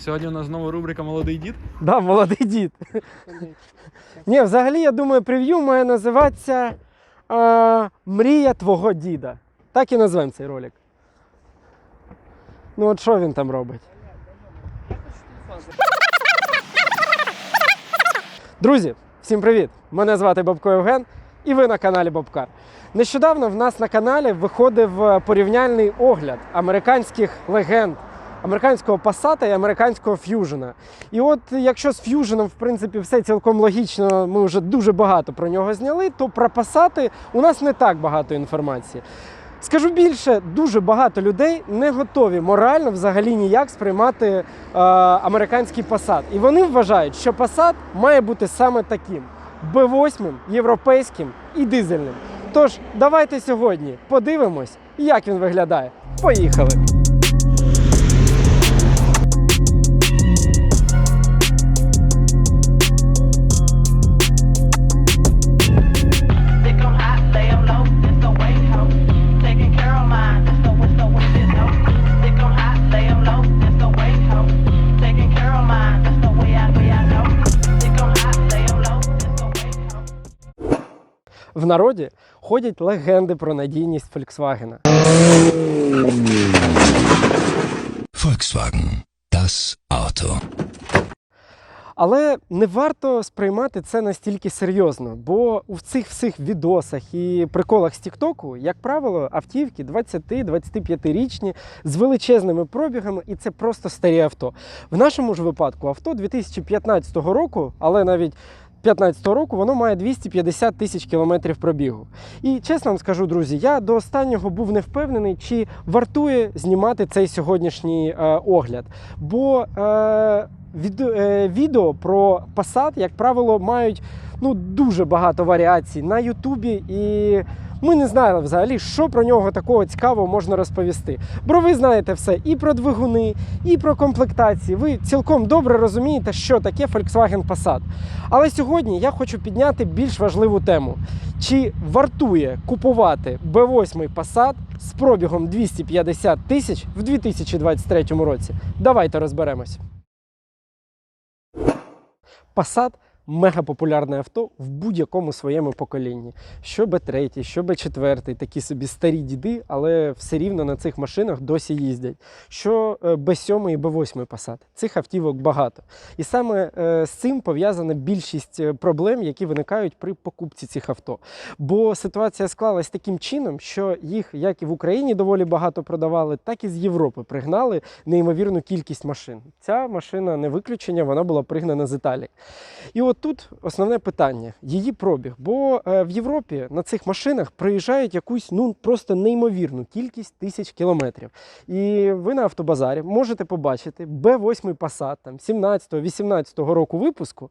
Сьогодні у нас знову рубрика Молодий дід. Да, молодий дід. Ні, взагалі, я думаю, прев'ю має називатися а, Мрія твого діда. Так і назвемо цей ролик. Ну, от що він там робить? Друзі, всім привіт! Мене звати Бабко Євген, і ви на каналі Бабкар. Нещодавно в нас на каналі виходив е, порівняльний огляд американських легенд, американського Passat і американського Fusion. І от якщо з Fusion, в принципі, все цілком логічно, ми вже дуже багато про нього зняли, то про Passat у нас не так багато інформації. Скажу більше, дуже багато людей не готові морально взагалі ніяк сприймати е, американський Passat. І вони вважають, що Passat має бути саме таким: B8, європейським і дизельним. Тож, давайте сьогодні подивимось, як він виглядає. Поїхали! Народі ходять легенди про надійність Volkswagen. Volkswagen. Das Auto. Але не варто сприймати це настільки серйозно, бо у цих всіх відосах і приколах з Тіктоку, як правило, автівки 20-25-річні з величезними пробігами, і це просто старі авто. В нашому ж випадку авто 2015 року, але навіть 2015 року воно має 250 тисяч кілометрів пробігу. І чесно вам скажу, друзі, я до останнього був не впевнений, чи вартує знімати цей сьогоднішній е, огляд. Бо е, від, е, відео про Passat, як правило, мають ну, дуже багато варіацій на Ютубі, і ми не знали взагалі, що про нього такого цікавого можна розповісти. Бо ви знаєте все і про двигуни, і про комплектації. Ви цілком добре розумієте, що таке Volkswagen Passat. Але сьогодні я хочу підняти більш важливу тему: чи вартує купувати B8 Passat з пробігом 250 тисяч в 2023 році? Давайте розберемось. Passat мега популярне авто в будь-якому своєму поколінні. Що Б3, що Б4, такі собі старі діди, але все рівно на цих машинах досі їздять. Що е, Б7 і Б8 Passat. Цих автівок багато. І саме е, з цим пов'язана більшість е, проблем, які виникають при покупці цих авто. Бо ситуація склалась таким чином, що їх як і в Україні доволі багато продавали, так і з Європи пригнали неймовірну кількість машин. Ця машина не виключення, вона була пригнана з Італії. І от тут основне питання її пробіг. Бо е, в Європі на цих машинах приїжджають якусь ну просто неймовірну кількість тисяч кілометрів. І ви на автобазарі можете побачити B8 Passat там 17-18 року випуску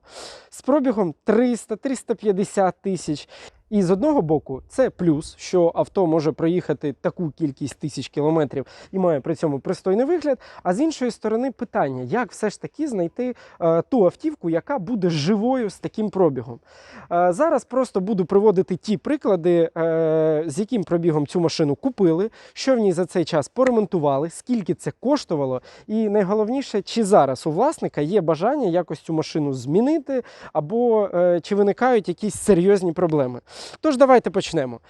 з пробігом 300-350 тисяч. І з одного боку, це плюс, що авто може проїхати таку кількість тисяч кілометрів і має при цьому пристойний вигляд. А з іншої сторони, питання, як все ж таки знайти е, ту автівку, яка буде живою з таким пробігом. Е, зараз просто буду приводити ті приклади, е, з яким пробігом цю машину купили, що в ній за цей час поремонтували, скільки це коштувало, і найголовніше, чи зараз у власника є бажання якось цю машину змінити, або е, чи виникають якісь серйозні проблеми. Тож давайте почнемо.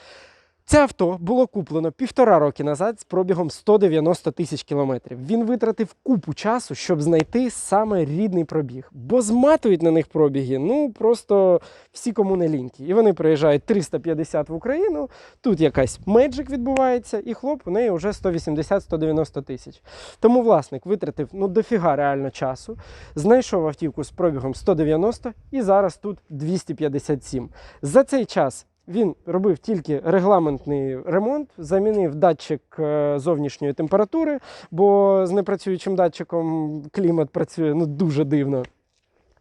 Це авто було куплено півтора роки назад з пробігом 190 тисяч кілометрів. Він витратив купу часу, щоб знайти саме рідний пробіг. Бо зматують на них пробіги, ну просто всі кому не лінькі. І вони приїжджають 350 в Україну, тут якась меджик відбувається, і хлоп у неї вже 180-190 тисяч. Тому власник витратив ну дофіга реально часу, знайшов автівку з пробігом 190 і зараз тут 257. За цей час він робив тільки регламентний ремонт, замінив датчик е, зовнішньої температури, бо з непрацюючим датчиком клімат працює ну, дуже дивно.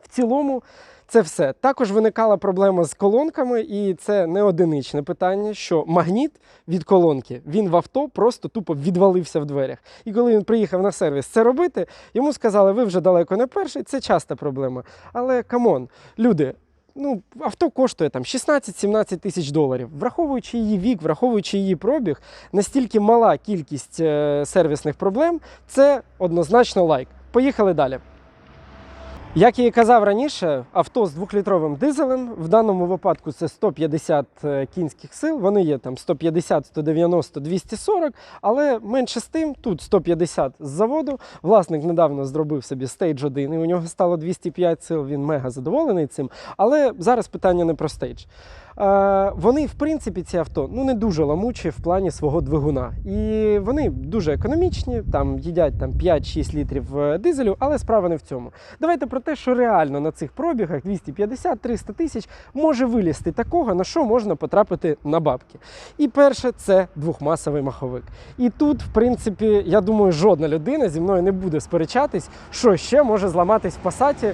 В цілому, це все. Також виникала проблема з колонками, і це не одиничне питання, що магніт від колонки він в авто просто тупо відвалився в дверях. І коли він приїхав на сервіс це робити, йому сказали, ви вже далеко не перший, це часта проблема. Але камон, люди. Ну, авто коштує там 16-17 тисяч доларів. Враховуючи її вік, враховуючи її пробіг, настільки мала кількість е, сервісних проблем, це однозначно лайк. Поїхали далі. Як я і казав раніше, авто з двохлітровим дизелем, в даному випадку це 150 е, кінських сил, вони є там 150, 190, 240, але менше з тим, тут 150 з заводу. Власник недавно зробив собі стейдж 1, і у нього стало 205 сил, він мега задоволений цим. Але зараз питання не про стейдж. Е, Вони, в принципі, ці авто ну не дуже ламучі в плані свого двигуна. І вони дуже економічні, там їдять там 5-6 літрів е, дизелю, але справа не в цьому. Давайте про те, що реально на цих пробігах 250-300 тисяч може вилізти такого, на що можна потрапити на бабки. І перше це двохмасовий маховик. І тут, в принципі, я думаю, жодна людина зі мною не буде сперечатись, що ще може зламатись в пасаті,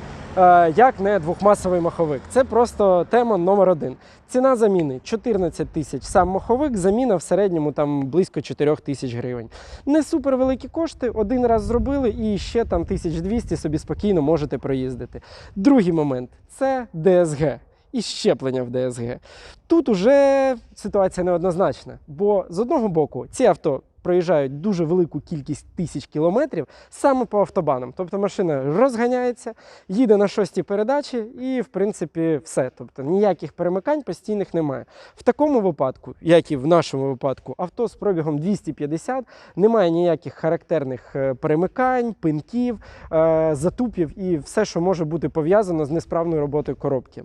як не двохмасовий маховик. Це просто тема номер один. Ціна заміни 14 тисяч. Сам маховик, заміна в середньому там близько 4 тисяч гривень. Не супер великі кошти, один раз зробили і ще там 1200 собі спокійно можете проїздити. Другий момент це ДСГ. І щеплення в ДСГ. Тут уже ситуація неоднозначна, бо з одного боку ці авто проїжджають дуже велику кількість тисяч кілометрів саме по автобанам. Тобто машина розганяється, їде на шостій передачі, і в принципі все. Тобто ніяких перемикань постійних немає. В такому випадку, як і в нашому випадку, авто з пробігом 250 немає ніяких характерних е, перемикань, пинків, е, затупів і все, що може бути пов'язано з несправною роботою коробки.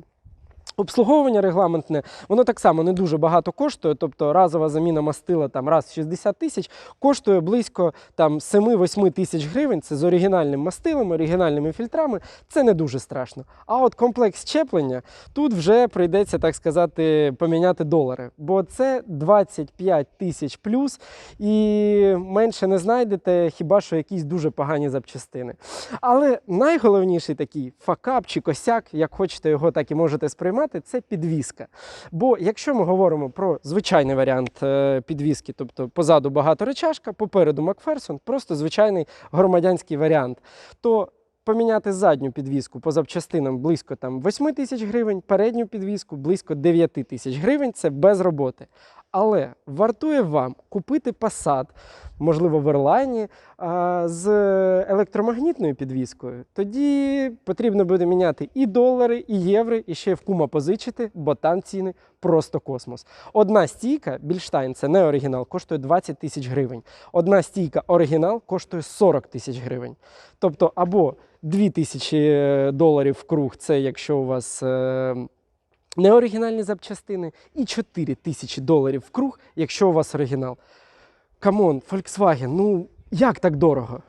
Обслуговування регламентне, воно так само не дуже багато коштує, тобто разова заміна мастила там раз в 60 тисяч коштує близько там 7-8 тисяч гривень. Це з оригінальним мастилом, оригінальними фільтрами. Це не дуже страшно. А от комплекс щеплення тут вже прийдеться, так сказати, поміняти долари, бо це 25 тисяч плюс, і менше не знайдете, хіба що якісь дуже погані запчастини. Але найголовніший такий факап чи косяк, як хочете його, так і можете сприймати, це підвіска. Бо якщо ми говоримо про звичайний варіант е, підвіски, тобто позаду багато речашка, попереду Макферсон, просто звичайний громадянський варіант, то поміняти задню підвіску по запчастинам близько там 8 тисяч гривень, передню підвіску близько 9 тисяч гривень це без роботи. Але вартує вам купити Passat, можливо, в Ерлайні, з електромагнітною підвіскою. Тоді потрібно буде міняти і долари, і євро, і ще в кума позичити, бо там ціни просто космос. Одна стійка Більштайн, це не оригінал, коштує 20 тисяч гривень. Одна стійка оригінал коштує 40 тисяч гривень. Тобто, або 2 тисячі доларів в круг, це якщо у вас. Неоригінальні запчастини і 4 тисячі доларів в круг, якщо у вас оригінал. Камон, Volkswagen, ну як так дорого?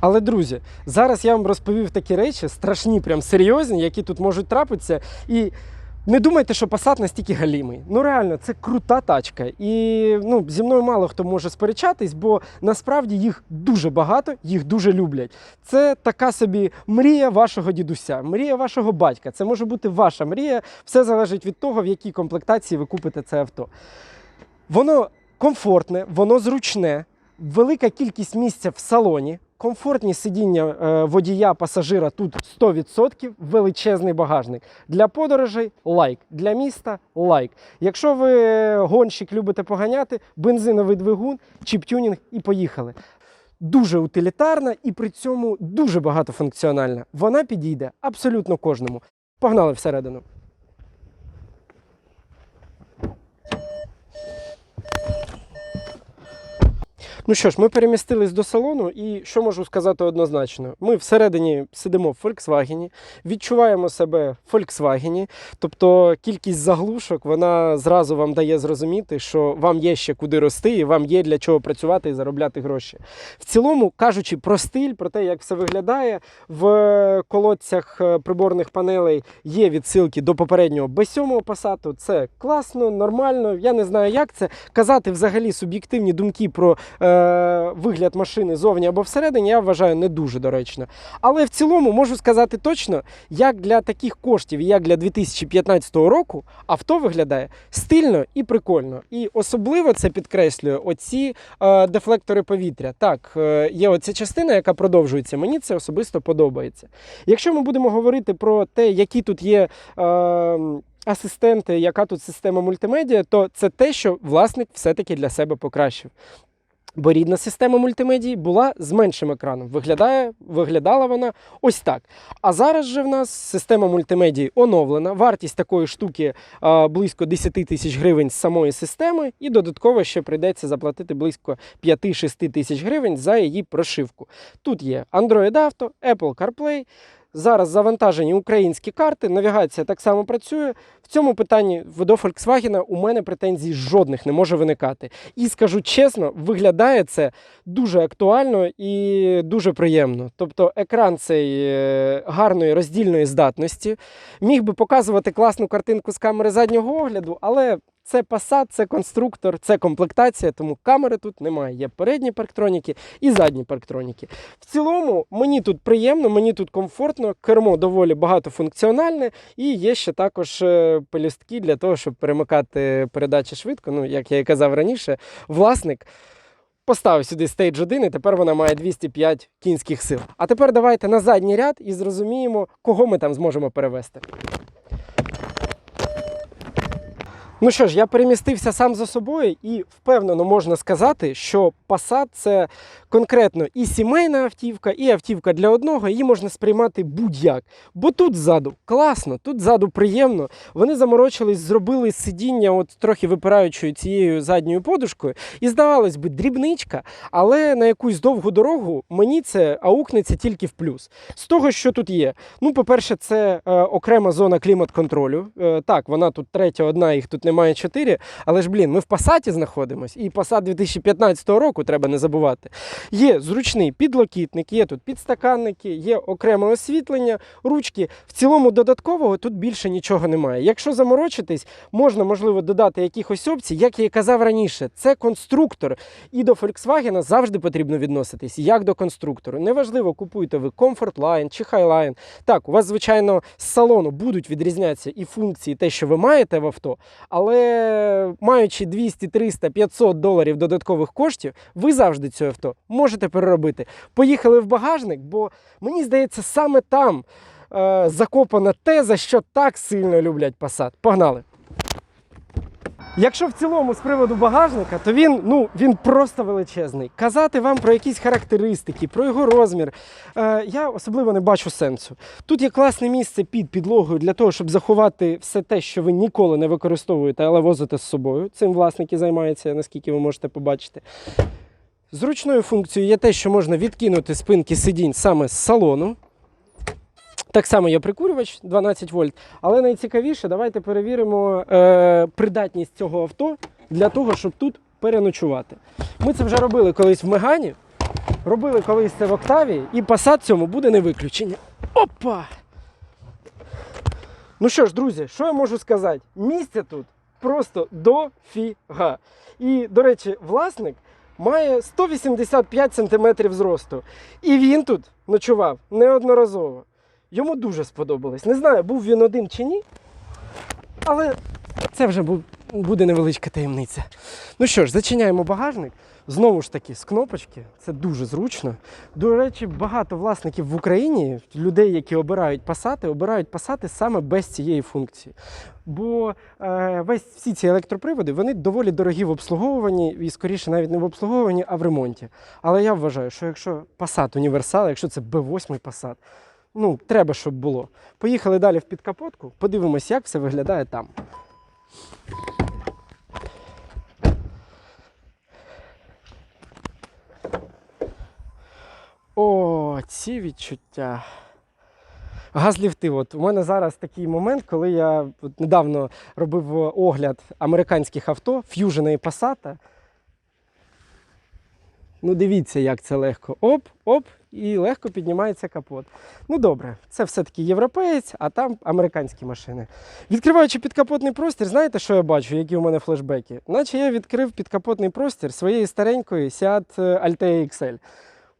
Але, друзі, зараз я вам розповів такі речі, страшні, прям серйозні, які тут можуть трапитися. І не думайте, що Passat настільки галімий. Ну реально, це крута тачка. І ну, зі мною мало хто може сперечатись, бо насправді їх дуже багато, їх дуже люблять. Це така собі мрія вашого дідуся, мрія вашого батька. Це може бути ваша мрія. Все залежить від того, в якій комплектації ви купите це авто. Воно комфортне, воно зручне, велика кількість місця в салоні. Комфортні сидіння е, водія, пасажира тут 100%, величезний багажник. Для подорожей лайк, для міста лайк. Якщо ви гонщик любите поганяти, бензиновий двигун, чіп-тюнінг і поїхали. Дуже утилітарна і при цьому дуже багатофункціональна. Вона підійде абсолютно кожному. Погнали всередину. Ну що ж, ми перемістились до салону, і що можу сказати однозначно? Ми всередині сидимо в Volkswagen, відчуваємо себе в Volkswagen, тобто кількість заглушок вона зразу вам дає зрозуміти, що вам є ще куди рости, і вам є для чого працювати і заробляти гроші. В цілому, кажучи про стиль, про те, як все виглядає, в колодцях е, приборних панелей є відсилки до попереднього B7 Passat. Це класно, нормально. Я не знаю, як це казати взагалі суб'єктивні думки про е, вигляд машини зовні або всередині, я вважаю не дуже доречно. Але в цілому можу сказати точно, як для таких коштів, як для 2015 року, авто виглядає стильно і прикольно. І особливо це підкреслює оці е, дефлектори повітря. Так, е, є оця частина, яка продовжується. Мені це особисто подобається. Якщо ми будемо говорити про те, які тут є. Е, Асистенти, яка тут система мультимедіа, то це те, що власник все-таки для себе покращив. Бо рідна система мультимедії була з меншим екраном. Виглядає, виглядала вона ось так. А зараз же в нас система мультимедії оновлена. Вартість такої штуки а, близько 10 тисяч гривень з самої системи, і додатково ще прийдеться заплатити близько 5-6 тисяч гривень за її прошивку. Тут є Android Auto, Apple CarPlay. Зараз завантажені українські карти, навігація так само працює. В цьому питанні до Volkswagen у мене претензій жодних не може виникати. І скажу чесно, виглядає це дуже актуально і дуже приємно. Тобто екран цей е, гарної роздільної здатності міг би показувати класну картинку з камери заднього огляду, але це Passat, це конструктор, це комплектація, тому камери тут немає. Є передні парктроніки і задні парктроніки. В цілому мені тут приємно, мені тут комфортно, кермо доволі багатофункціональне, і є ще також е, пелюстки для того, щоб перемикати передачі швидко. Ну, як я і казав раніше, власник. Поставив сюди Stage 1, і тепер вона має 205 кінських сил. А тепер давайте на задній ряд і зрозуміємо, кого ми там зможемо перевести. Ну що ж, я перемістився сам за собою, і впевнено можна сказати, що Passat – це конкретно і сімейна автівка, і автівка для одного. Її можна сприймати будь-як. Бо тут ззаду класно, тут ззаду приємно. Вони заморочились, зробили сидіння, от трохи випираючою цією задньою подушкою. І здавалось би, дрібничка, але на якусь довгу дорогу мені це аукнеться тільки в плюс. З того, що тут є. Ну, по-перше, це е, окрема зона клімат-контролю. Е, так, вона тут третя, одна, їх тут немає чотири. Але ж, блін, ми в Пасаті знаходимось, і Passat 2015 року треба не забувати. Є зручний підлокітник, є тут підстаканники, є окреме освітлення, ручки. В цілому додаткового тут більше нічого немає. Якщо заморочитись, можна, можливо, додати якихось опцій, як я і казав раніше, це конструктор. І до Volkswagen завжди потрібно відноситись як до конструктору. Неважливо, купуєте ви Comfort Line чи Highline. Так, у вас, звичайно, з салону будуть відрізнятися і функції, те, що ви маєте в авто, але маючи 200, 300, 500 доларів додаткових коштів, ви завжди цю авто можете переробити. Поїхали в багажник, бо мені здається, саме там е, закопана те, за що так сильно люблять Passat. Погнали! Якщо в цілому з приводу багажника, то він, ну, він просто величезний. Казати вам про якісь характеристики, про його розмір, е, я особливо не бачу сенсу. Тут є класне місце під підлогою для того, щоб заховати все те, що ви ніколи не використовуєте, але возите з собою. Цим власники займаються, наскільки ви можете побачити. Зручною функцією є те, що можна відкинути спинки сидінь саме з салону. Так само є прикурювач 12 вольт. Але найцікавіше, давайте перевіримо е, придатність цього авто для того, щоб тут переночувати. Ми це вже робили колись в Мегані, робили колись це в Октавії, і Passat цьому буде не виключення. Опа! Ну що ж, друзі, що я можу сказати? Місця тут просто дофіга. І, до речі, власник має 185 см зросту. І він тут ночував неодноразово. Йому дуже сподобалось. Не знаю, був він один чи ні. Але це вже бу- буде невеличка таємниця. Ну що ж, зачиняємо багажник. Знову ж таки, з кнопочки. Це дуже зручно. До речі, багато власників в Україні, людей, які обирають пасати, обирають пасати саме без цієї функції. Бо е, весь всі ці електроприводи вони доволі дорогі в обслуговуванні, і скоріше навіть не в обслуговуванні, а в ремонті. Але я вважаю, що якщо Passat універсал, якщо це B8 Passat, ну, треба, щоб було. Поїхали далі в підкапотку, подивимось, як все виглядає там. О, ці відчуття. Газліфти. От у мене зараз такий момент, коли я от недавно робив огляд американських авто, Fusion і Passat. Ну, дивіться, як це легко. Оп, оп, і легко піднімається капот. Ну добре, це все-таки європеєць, а там американські машини. Відкриваючи підкапотний простір, знаєте, що я бачу, які у мене флешбеки? Наче я відкрив підкапотний простір своєї старенької Seat Altea XL.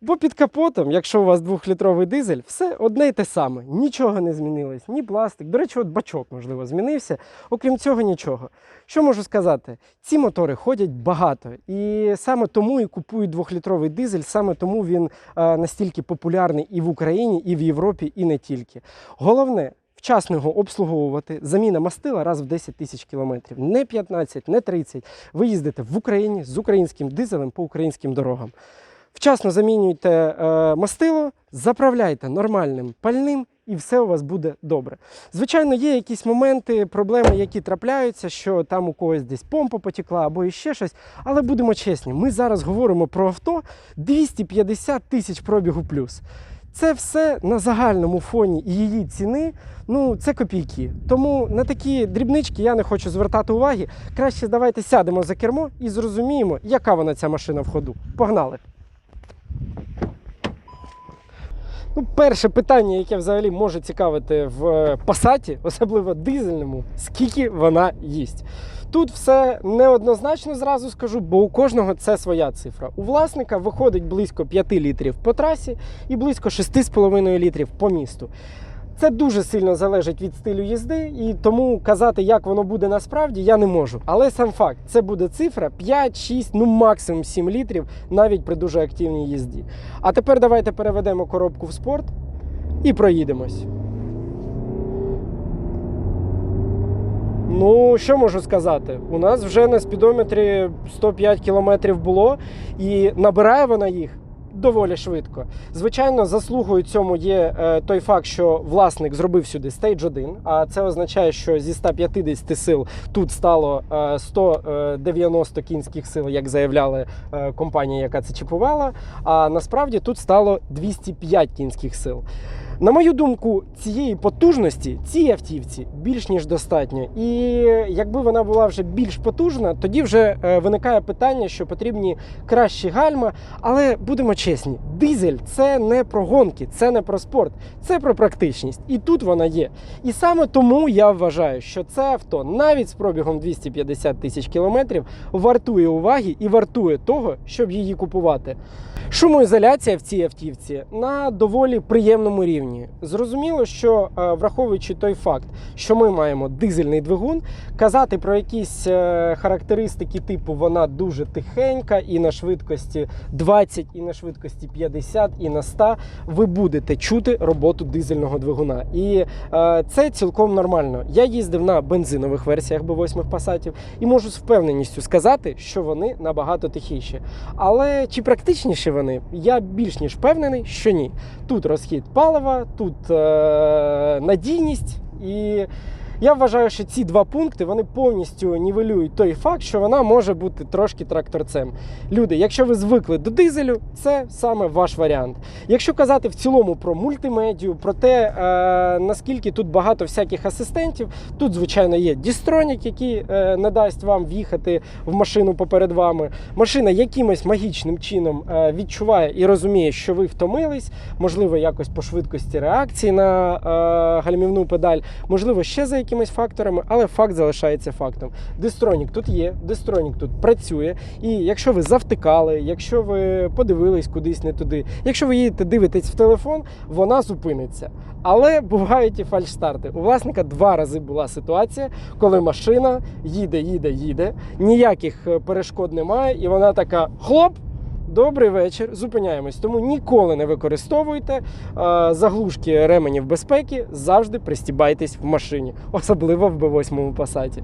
Бо під капотом, якщо у вас двохлітровий дизель, все одне й те саме. Нічого не змінилось, ні пластик. До речі, от бачок, можливо, змінився. Окрім цього, нічого. Що можу сказати? Ці мотори ходять багато. І саме тому і купують двохлітровий дизель, саме тому він е, настільки популярний і в Україні, і в Європі, і не тільки. Головне. вчасно його обслуговувати. Заміна мастила раз в 10 тисяч кілометрів. Не 15, не 30. Ви їздите в Україні з українським дизелем по українським дорогам. Вчасно замінюйте е, мастило, заправляйте нормальним пальним, і все у вас буде добре. Звичайно, є якісь моменти, проблеми, які трапляються, що там у когось десь помпа потекла або іще щось. Але будемо чесні, ми зараз говоримо про авто 250 тисяч пробігу плюс. Це все на загальному фоні її ціни, ну це копійки. Тому на такі дрібнички я не хочу звертати уваги. Краще давайте сядемо за кермо і зрозуміємо, яка вона ця машина в ходу. Погнали! Ну, перше питання, яке взагалі може цікавити в пасаті, особливо дизельному, скільки вона їсть. Тут все неоднозначно зразу скажу, бо у кожного це своя цифра. У власника виходить близько 5 літрів по трасі і близько 6,5 літрів по місту. Це дуже сильно залежить від стилю їзди, і тому казати, як воно буде насправді, я не можу. Але сам факт, це буде цифра 5, 6, ну максимум 7 літрів, навіть при дуже активній їзді. А тепер давайте переведемо коробку в спорт і проїдемось. Ну, що можу сказати? У нас вже на спідометрі 105 кілометрів було, і набирає вона їх доволі швидко. Звичайно, заслугою цьому є е, той факт, що власник зробив сюди стейдж 1, а це означає, що зі 150 сил тут стало е, 190 кінських сил, як заявляла е, компанія, яка це чіпувала. А насправді тут стало 205 кінських сил. На мою думку, цієї потужності цій автівці більш ніж достатньо. І якби вона була вже більш потужна, тоді вже е, виникає питання, що потрібні кращі гальма. Але будемо чесні, дизель це не про гонки, це не про спорт, це про практичність. І тут вона є. І саме тому я вважаю, що це авто навіть з пробігом 250 тисяч кілометрів вартує уваги і вартує того, щоб її купувати. Шумоізоляція в цій автівці на доволі приємному рівні. Зрозуміло, що е, враховуючи той факт, що ми маємо дизельний двигун, казати про якісь е, характеристики типу вона дуже тихенька, і на швидкості 20, і на швидкості 50, і на 100, ви будете чути роботу дизельного двигуна. І е, це цілком нормально. Я їздив на бензинових версіях B8 Passat і можу з впевненістю сказати, що вони набагато тихіші. Але чи практичніші вони? Я більш ніж впевнений, що ні. Тут розхід палива, тут е, надійність і. Я вважаю, що ці два пункти вони повністю нівелюють той факт, що вона може бути трошки тракторцем. Люди, якщо ви звикли до дизелю, це саме ваш варіант. Якщо казати в цілому про мультимедію, про те, е, наскільки тут багато всяких асистентів, тут, звичайно, є дістронік, який е, не дасть вам в'їхати в машину поперед вами. Машина якимось магічним чином е, відчуває і розуміє, що ви втомились, можливо, якось по швидкості реакції на е, гальмівну педаль, можливо, ще за якимись факторами, але факт залишається фактом. Дистронік тут є, дистронік тут працює. І якщо ви завтикали, якщо ви подивились кудись не туди, якщо ви їдете дивитесь в телефон, вона зупиниться. Але бувають і фальшстарти. У власника два рази була ситуація, коли машина їде, їде, їде, ніяких е, перешкод немає, і вона така хлоп. Добрий вечір, зупиняємось. Тому ніколи не використовуйте е, заглушки ременів безпеки, завжди пристібайтесь в машині, особливо в B8 Passat.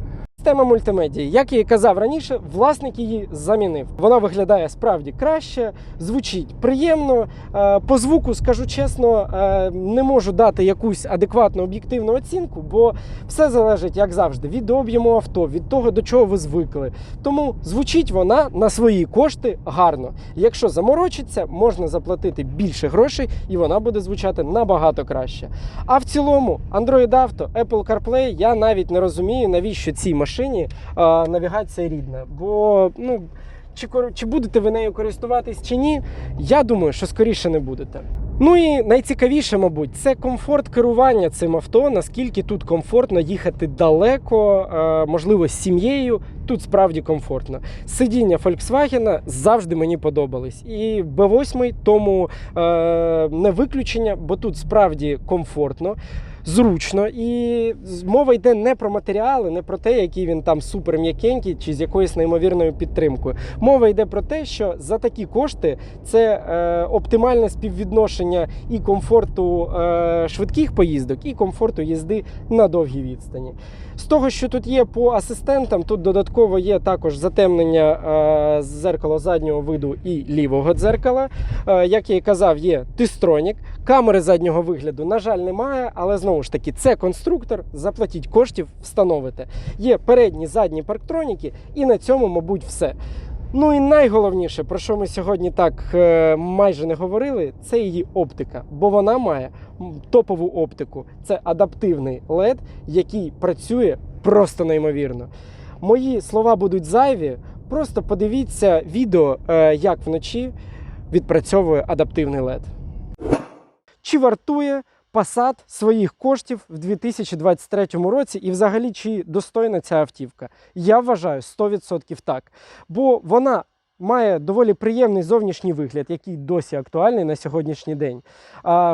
Система мультимедії, як я і казав раніше, власник її замінив. Вона виглядає справді краще, звучить приємно. Е, По звуку, скажу чесно, е, не можу дати якусь адекватну об'єктивну оцінку, бо все залежить, як завжди, від об'єму авто, від того, до чого ви звикли. Тому звучить вона на свої кошти гарно. Якщо заморочиться, можна заплатити більше грошей, і вона буде звучати набагато краще. А в цілому, Android Auto, Apple CarPlay, я навіть не розумію, навіщо цій машині навігація рідна. Бо ну. Чи, чи будете ви нею користуватись чи ні, я думаю, що скоріше не будете. Ну і найцікавіше, мабуть, це комфорт керування цим авто. Наскільки тут комфортно їхати далеко, можливо, з сім'єю. Тут справді комфортно. Сидіння Volkswagen завжди мені подобались. І B8 тому е, не виключення, бо тут справді комфортно. Зручно. І мова йде не про матеріали, не про те, який він там супер м'якенький чи з якоюсь неймовірною підтримкою. Мова йде про те, що за такі кошти це е, оптимальне співвідношення і комфорту е, швидких поїздок, і комфорту їзди на довгій відстані. З того, що тут є по асистентам, тут додатково є також затемнення е, зеркала заднього виду і лівого дзеркала. Е, як я і казав, є тистронік. Камери заднього вигляду, на жаль, немає, але знову ж таки, це конструктор. Заплатіть коштів, встановите. Є передні, задні парктроніки, і на цьому, мабуть, все. Ну і найголовніше, про що ми сьогодні так е, майже не говорили, це її оптика, бо вона має топову оптику. Це адаптивний LED, який працює просто неймовірно. Мої слова будуть зайві. Просто подивіться відео, е, як вночі відпрацьовує адаптивний LED. Чи вартує Passat своїх коштів в 2023 році, і взагалі чи достойна ця автівка? Я вважаю 100% так. Бо вона має доволі приємний зовнішній вигляд, який досі актуальний на сьогоднішній день.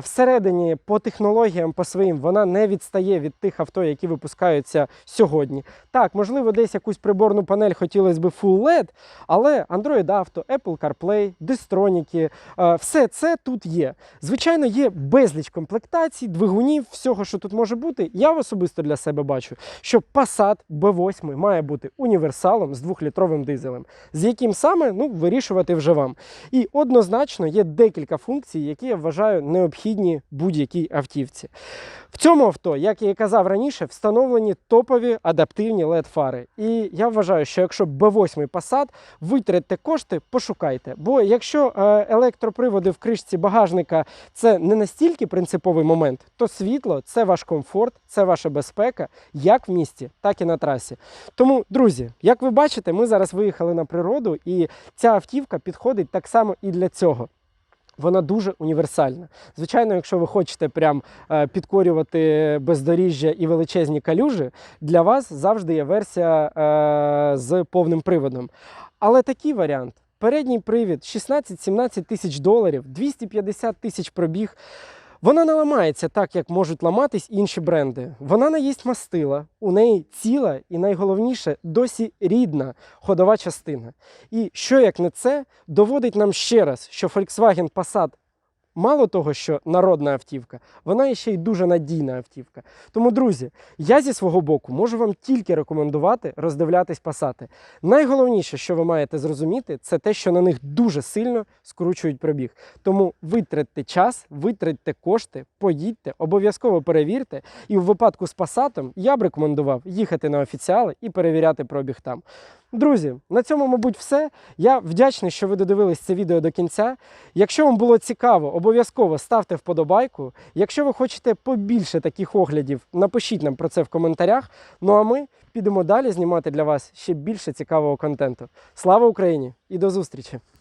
Всередині по технологіям, по своїм, вона не відстає від тих авто, які випускаються сьогодні. Так, можливо, десь якусь приборну панель хотілося б Full LED, але Android Auto, Apple CarPlay, е, все це тут є. Звичайно, є безліч комплектацій, двигунів, всього, що тут може бути. Я особисто для себе бачу, що Passat B8 має бути універсалом з 2-літровим дизелем, з яким саме ну, вирішувати вже вам. І однозначно є декілька функцій, які я вважаю необхідні будь-якій автівці. В цьому авто, як я і казав раніше, встановлені топові адаптивні led фари. І я вважаю, що якщо B8 Passat, витратите кошти, пошукайте. Бо якщо е, електроприводи в кришці багажника це не настільки принциповий момент, то світло це ваш комфорт, це ваша безпека, як в місті, так і на трасі. Тому, друзі, як ви бачите, ми зараз виїхали на природу, і ця автівка підходить так само і для цього. Вона дуже універсальна. Звичайно, якщо ви хочете прям е, підкорювати бездоріжжя і величезні калюжі, для вас завжди є версія е, з повним приводом. Але такий варіант. Передній привід 16-17 тисяч доларів, 250 тисяч пробіг. Вона не ламається так, як можуть ламатись інші бренди. Вона не їсть мастила, у неї ціла і найголовніше досі рідна ходова частина. І що як не це, доводить нам ще раз, що Volkswagen Passat мало того, що народна автівка, вона ще й дуже надійна автівка. Тому, друзі, я зі свого боку можу вам тільки рекомендувати роздивлятись Passat. Найголовніше, що ви маєте зрозуміти, це те, що на них дуже сильно скручують пробіг. Тому витратьте час, витратьте кошти, поїдьте, обов'язково перевірте. І в випадку з Passat я б рекомендував їхати на офіціали і перевіряти пробіг там. Друзі, на цьому, мабуть, все. Я вдячний, що ви додивились це відео до кінця. Якщо вам було цікаво, обов'язково ставте вподобайку. Якщо ви хочете побільше таких оглядів, напишіть нам про це в коментарях. Ну а ми підемо далі знімати для вас ще більше цікавого контенту. Слава Україні і до зустрічі!